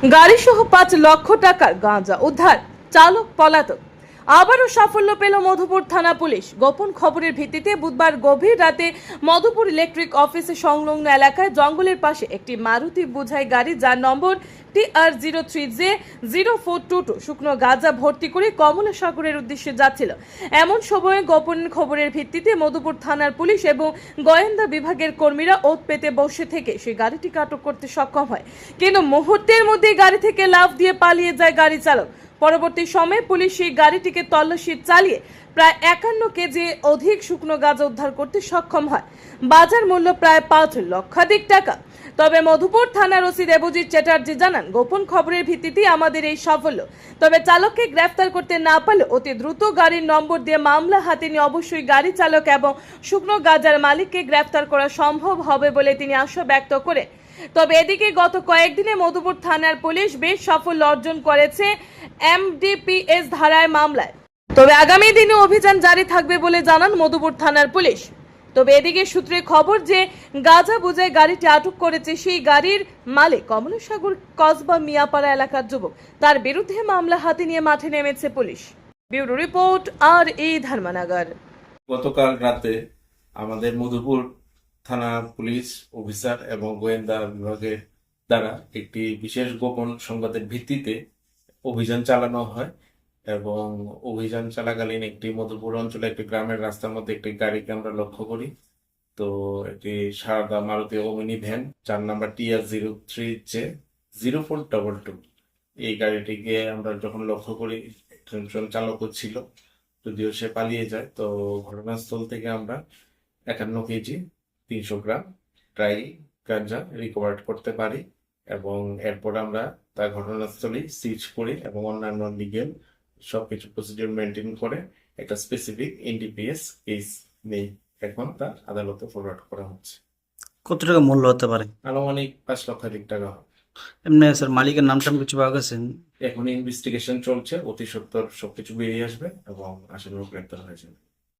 গাড়ি সহ পাঁচ লক্ষ টাকার গাঁজা উদ্ধার চালক পলাতক। আবারও সাফল্য পেল মধুপুর থানা পুলিশ। গোপন খবরের ভিত্তিতে বুধবার গভীর রাতে মধুপুর ইলেকট্রিক অফিসে সংলগ্ন এলাকায় জঙ্গলের পাশে একটি মারুতি বোঝাই গাড়ি যার নম্বর টি R zero three J zero four two two শুকনো গাঁজা ভর্তি করে কমলা সাগরের উদ্দেশ্যে যাচ্ছিল। এমন সময়ে গোপন খবরের ভিত্তিতে মধুপুর থানার পুলিশ এবং গোয়েন্দা বিভাগের কর্মীরা ওত পেতে বসে থেকে সেই গাড়িটিকে আটক করতে সক্ষম হয়। কিন্তু মুহূর্তের মধ্যেই গাড়ি থেকে লাফ দিয়ে পালিয়ে যায় গাড়ি চালক। পরবর্তী সময়ে পুলিশ সেই গাড়িটিকে তল্লাশি চালিয়ে প্রায় একান্ন কেজি অধিক শুকনো গাঁজা উদ্ধার করতে সক্ষম হয়। বাজার মূল্য প্রায় পাঁচ লক্ষাধিক টাকা। তবে মধুপুর থানার ওসি দেবজিৎ চ্যাটার্জি জানান, গোপন খবরের ভিত্তিতে আমাদের এই সাফল্য। তবে চালককে গ্রেফতার করতে না পারলে অতি দ্রুত গাড়ির নম্বর দিয়ে মামলা হাতে নিয়ে অবশ্যই গাড়ি চালক এবং শুকনো গাজার মালিককে গ্রেফতার করা সম্ভব হবে বলে তিনি আশা ব্যক্ত করে তবে এদিকে গত কয়েকদিনে মধুপুর থানার পুলিশ বেশ সাফল্য অর্জন করেছে এমডিপিএস ধারায় মামলায়। তবে আগামী দিনে অভিযান জারি থাকবে বলে জানান মধুপুর থানার পুলিশ। তবে এদিকে সূত্রে খবর যে গাজা বুঝায় গাড়িটি আটক করেছে সেই গাড়ির মালিক কমলাসাগর কসবা মিয়াপাড়া এলাকার যুবক। তার বিরুদ্ধে মামলা হাতে নিয়ে মাঠে নেমেছে পুলিশ। ব্যুরো রিপোর্ট আর এই ধর্মনগর। গতকাল রাতে আমাদের মধুপুর থানা, পুলিশ, অফিসার এবং গোয়েন্দা বিভাগের দ্বারা একটি বিশেষ গোপন সংবাদের ভিত্তিতে অভিযান চালানো হয় এবং অভিযান চলাকালীন একটি মধুপুর অঞ্চলে একটি গ্রামের রাস্তার মধ্যে একটি গাড়িকে আমরা লক্ষ্য করি। তো একটি সারদা মারুতি অমিনি ভ্যান চার number TR zero three J, zero four double two. এই গাড়িটিকে আমরা যখন লক্ষ্য করি, একজন চালকও ছিল, যদিও সে পালিয়ে যায়। তো ঘটনাস্থল থেকে আমরা একান্ন কেজি তিনশো গ্রাম ড্রাই গাঞ্জা রিকভার করতে পারি এবং এরপর আমরা তার ঘটনাস্থলেই সিজ করি এবং অন্যান্য লিগেল সবকিছু প্রসিডিউর মেনটেন করে একটা স্পেসিফিক এনডিপিএস কেস নেই। এখন তা আদালতে ফরওয়ার্ড করা হচ্ছে। কত টাকা মূল্য হতে পারে? আনুমানিক পাঁচ লক্ষাধিক টাকা হবে। এমনি স্যার মালিকের নাম টাম কিছু পাওয়া গেছে? এখন ইনভেস্টিগেশন চলছে অতি সত্বর সবকিছু বেরিয়ে আসবে এবং আসামি গ্রেপ্তার হয়ে যাবে